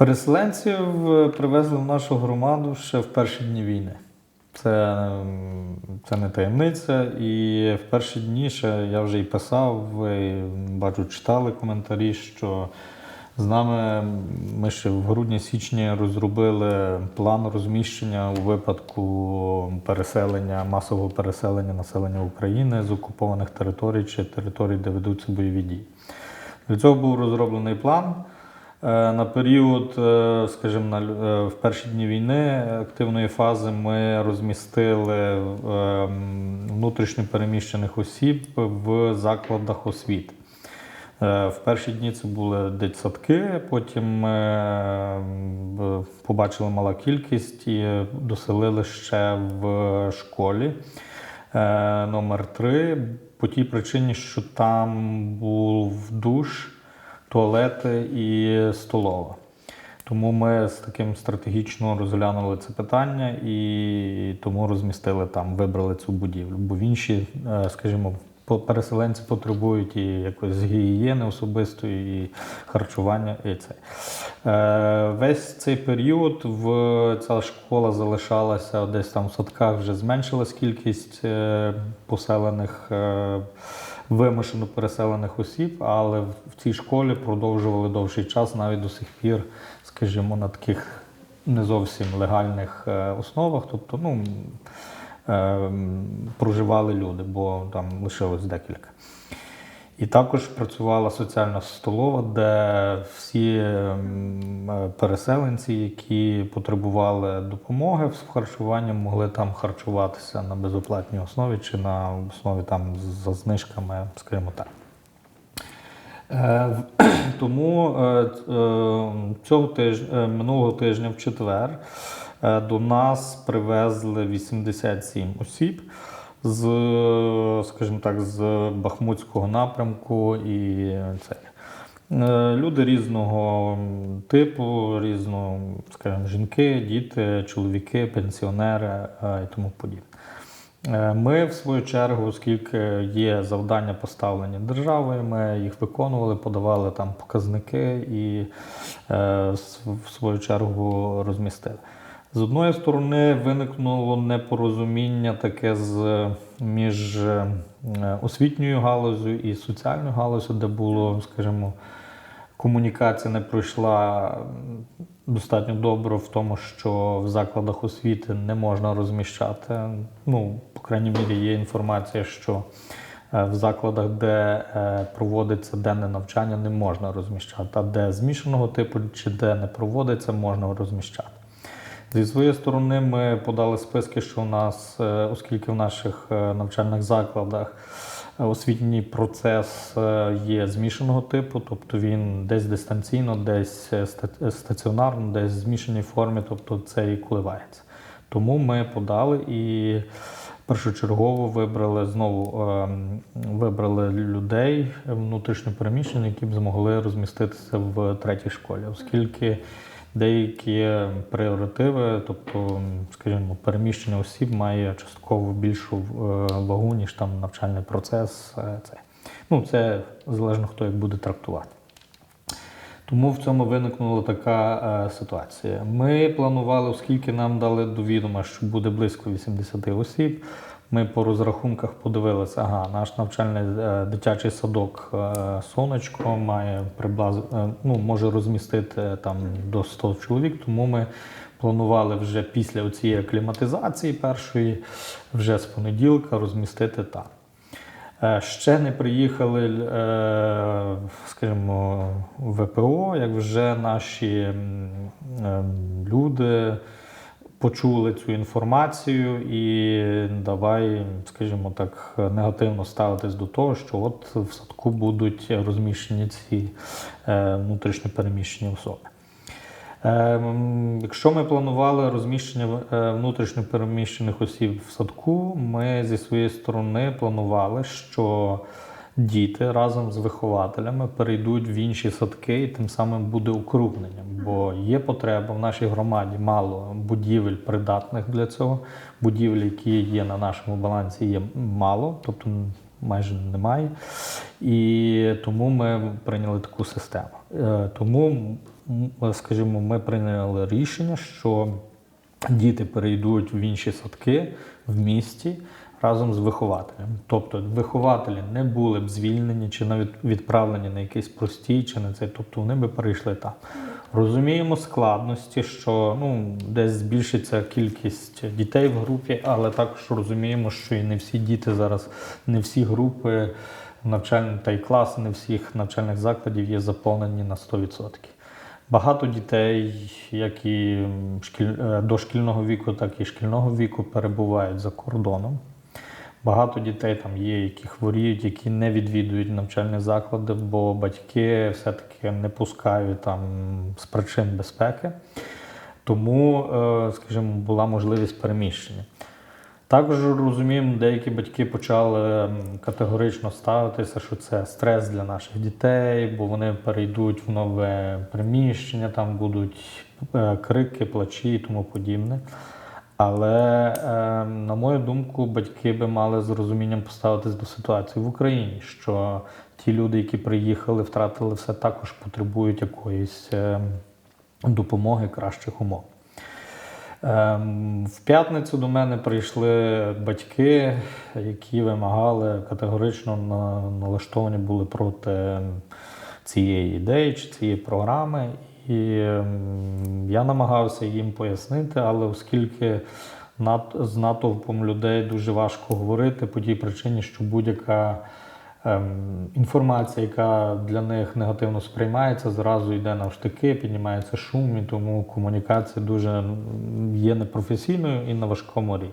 Переселенців е, привезли в нашу громаду ще в перші дні війни. Це, це не таємниця. І в перші дні ще я вже і писав, ви бачу, читали коментарі, що з нами ми ще в грудні-січні розробили план розміщення у випадку переселення, масового переселення населення України з окупованих територій чи територій, де ведуться бойові дії. Для цього був розроблений план. Е, На період, е, скажімо, е, в перші дні війни активної фази ми розмістили внутрішньо переміщених осіб в закладах освіти. В перші дні це були дитсадки, потім ми побачили мала кількість і доселили ще в школі номер 3 по тій причині, що там був душ, туалети і столова. Тому ми з таким стратегічно розглянули це питання і тому розмістили там, вибрали цю будівлю. Бо в інші, е, скажімо, переселенці потребують і якоїсь гігієни особистої, і харчування, і це. Е, Весь цей період в ця школа залишалася десь там в садках, вже зменшилась кількість е, поселених. Вимушено переселених осіб, але в цій школі продовжували довший час, навіть до сих пір, скажімо, на таких не зовсім легальних е, основах. Тобто, ну, е, проживали люди, бо там лишилось декілька. І також працювала соціальна столова, де всі ем, е, переселенці, які потребували допомоги в харчуванні, могли там харчуватися на безоплатній основі чи на основі там за знижками, скажімо так. Е, Тому е, цього тижня, минулого тижня в четвер до нас привезли 87 осіб з, скажімо так, з Бахмутського напрямку і це. Е, Люди різного типу, різного, скажімо, жінки, діти, чоловіки, пенсіонери е, і тому подібне. Е, Ми, в свою чергу, оскільки є завдання поставлені державою, ми їх виконували, подавали там показники і в свою чергу розмістили. З одної сторони, виникнуло непорозуміння таке з, між е, освітньою галузю і соціальною галузю, де було, скажімо, комунікація не пройшла достатньо добре в тому, що в закладах освіти не можна розміщати. Ну, по крайній мірі, є інформація, що е, в закладах, де е, проводиться денне навчання, не можна розміщати, а де змішаного типу чи де не проводиться, можна розміщати. Зі своєї сторони, ми подали списки, що у нас, е, оскільки в наших е, навчальних закладах е, освітній процес є змішаного типу, тобто він десь дистанційно, десь ста- стаціонарно, десь в змішаній формі, тобто це і коливається. Тому ми подали і першочергово вибрали знову вибрали людей внутрішньопереміщених, які б змогли розміститися в третій школі, оскільки деякі пріоритиви, тобто, скажімо, переміщення осіб має частково більшу е, вагу, ніж там навчальний процес. е, Це. Ну, це залежно хто як буде трактувати. Тому в цьому виникнула така е, ситуація. Ми планували, оскільки нам дали до відома, що буде близько 80 осіб. Ми по розрахунках подивилися, ага, наш навчальний е, дитячий садок е, сонечко має приблаз, е, ну, може розмістити там до 100 чоловік, тому ми планували вже після цієї акліматизації першої, вже з понеділка розмістити там. Ще не приїхали, скажімо, ВПО, як вже наші люди почули цю інформацію і давай, скажімо так, негативно ставитись до того, що от в садку будуть розміщені ці е, внутрішньо переміщені особи. Ем, Якщо ми планували розміщення е, внутрішньо переміщених осіб в садку, ми зі своєї сторони планували, що діти разом з вихователями перейдуть в інші садки, і тим самим буде укрупнення. Бо є потреба в нашій громаді мало будівель придатних для цього. Будівель, які є на нашому балансі, є мало, тобто майже немає. І тому ми прийняли таку систему. Е, Тому скажімо, ми прийняли рішення, що діти перейдуть в інші садки в місті разом з вихователем. Тобто вихователі не були б звільнені чи навіть відправлені на якийсь простій чи на цей, тобто вони би перейшли там. Розуміємо складності, що ну, десь збільшиться кількість дітей в групі, але також розуміємо, що і не всі діти зараз, не всі групи навчальні та й класи, не всіх навчальних закладів є заповнені на 100%. Багато дітей, як і е, дошкільного віку, так і шкільного віку, перебувають за кордоном. Багато дітей там є, які хворіють, які не відвідують навчальні заклади, бо батьки все-таки не пускають там з причин безпеки. Тому, е, скажімо, була можливість переміщення. Також розуміємо, деякі батьки почали категорично ставитися, що це стрес для наших дітей, бо вони перейдуть в нове приміщення, там будуть е, крики, плачі і тому подібне. Але, е, на мою думку, батьки би мали з розумінням поставитись до ситуації в Україні, що ті люди, які приїхали, втратили все, також потребують якоїсь е, допомоги, кращих умов. Ем, В п'ятницю до мене прийшли батьки, які вимагали категорично на- налаштовані були проти цієї ідеї чи цієї програми. І ем, я намагався їм пояснити, але оскільки з натовпом людей дуже важко говорити по тій причині, що будь-яка ем, інформація, яка для них негативно сприймається, зразу йде навштики, піднімається шум, і тому комунікація дуже є непрофесійною і на важкому рівні.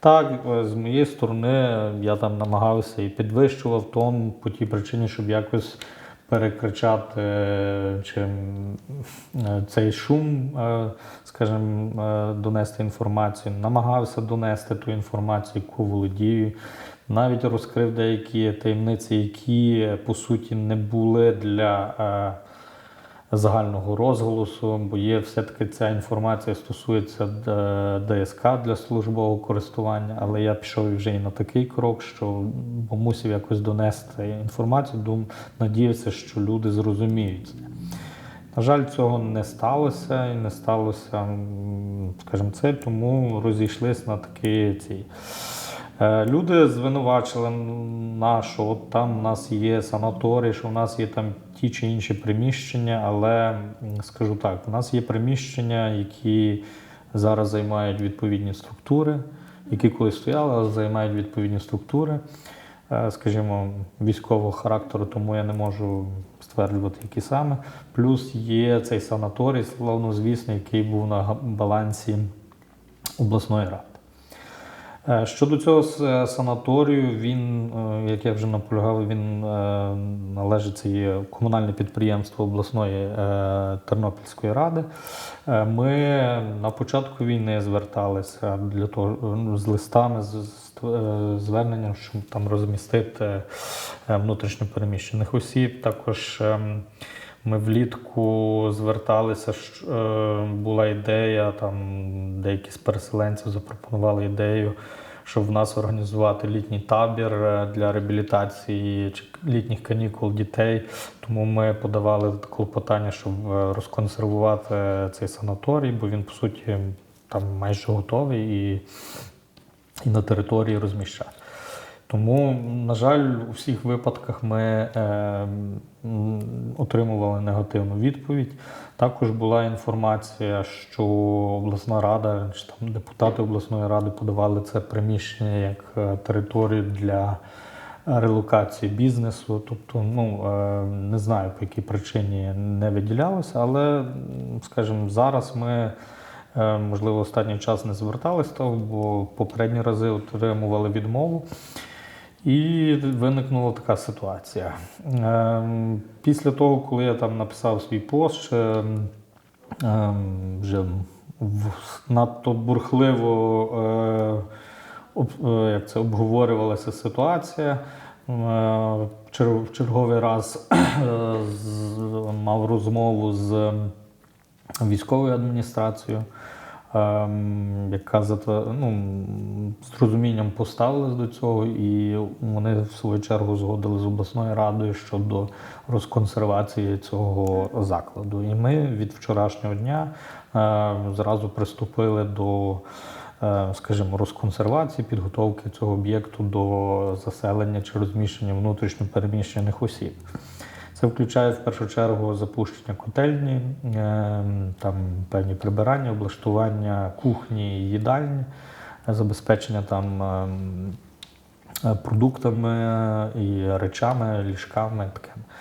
Так, е, з моєї сторони, я там намагався і підвищував тон по тій причині, щоб якось перекричати чи е, цей шум, е, скажімо, е, донести інформацію. Намагався донести ту інформацію, яку володію. Навіть розкрив деякі таємниці, які по суті не були для загального розголосу, бо є все-таки ця інформація стосується е, ДСК для службового користування, але я пішов вже і на такий крок, що мусив якось донести інформацію, дум, надіявся, що люди зрозуміють. На жаль, цього не сталося і не сталося, скажімо, це, тому розійшлись на такі ці. Е, Люди звинувачили нас, що от там у нас є санаторій, що у нас є там ті чи інші приміщення, але скажу так, у нас є приміщення, які зараз займають відповідні структури, які колись стояли, але займають відповідні структури, е, скажімо, військового характеру, тому я не можу стверджувати, які саме. Плюс є цей санаторій, славнозвісний, який був на балансі обласної ради. Е, Щодо цього с- санаторію, він, е, як я вже наполягав, він е, належить це є комунальне підприємство обласної е, Тернопільської ради. Е, Ми на початку війни зверталися для того з листами, з е, зверненням, щоб там розмістити е, внутрішньопереміщених осіб. Також ем, ми влітку зверталися, що, е, була ідея, там деякі з переселенців запропонували ідею, щоб в нас організувати літній табір е, для реабілітації чи літніх канікул дітей. Тому ми подавали клопотання, щоб е, розконсервувати цей санаторій, бо він, по суті, там майже готовий і, і на території розміщати. Тому, на жаль, у всіх випадках ми е, отримували негативну відповідь. Також була інформація, що обласна рада чи там депутати обласної ради подавали це приміщення як е, територію для релокації бізнесу. Тобто, ну е, не знаю по якій причині не виділялося, але, скажімо, зараз ми. Е, Можливо, останній час не звертались того, бо попередні рази отримували відмову. І виникнула така ситуація. Ем, Після того, коли я там написав свій пост, ще, ем, вже надто бурхливо е, е, як це, обговорювалася ситуація. Е, В черговий раз е, мав розмову з військовою адміністрацією. Ем, яка ну, з розумінням поставилась до цього, і вони в свою чергу згодили з обласною радою щодо розконсервації цього закладу. І ми від вчорашнього дня е, зразу приступили до, е, скажімо, розконсервації, підготовки цього об'єкту до заселення чи розміщення внутрішньо переміщених осіб. Це включає в першу чергу запущення котельні, е, там певні прибирання, облаштування кухні, їдальні, е, забезпечення там ем, е, продуктами і речами, ліжками. Таке.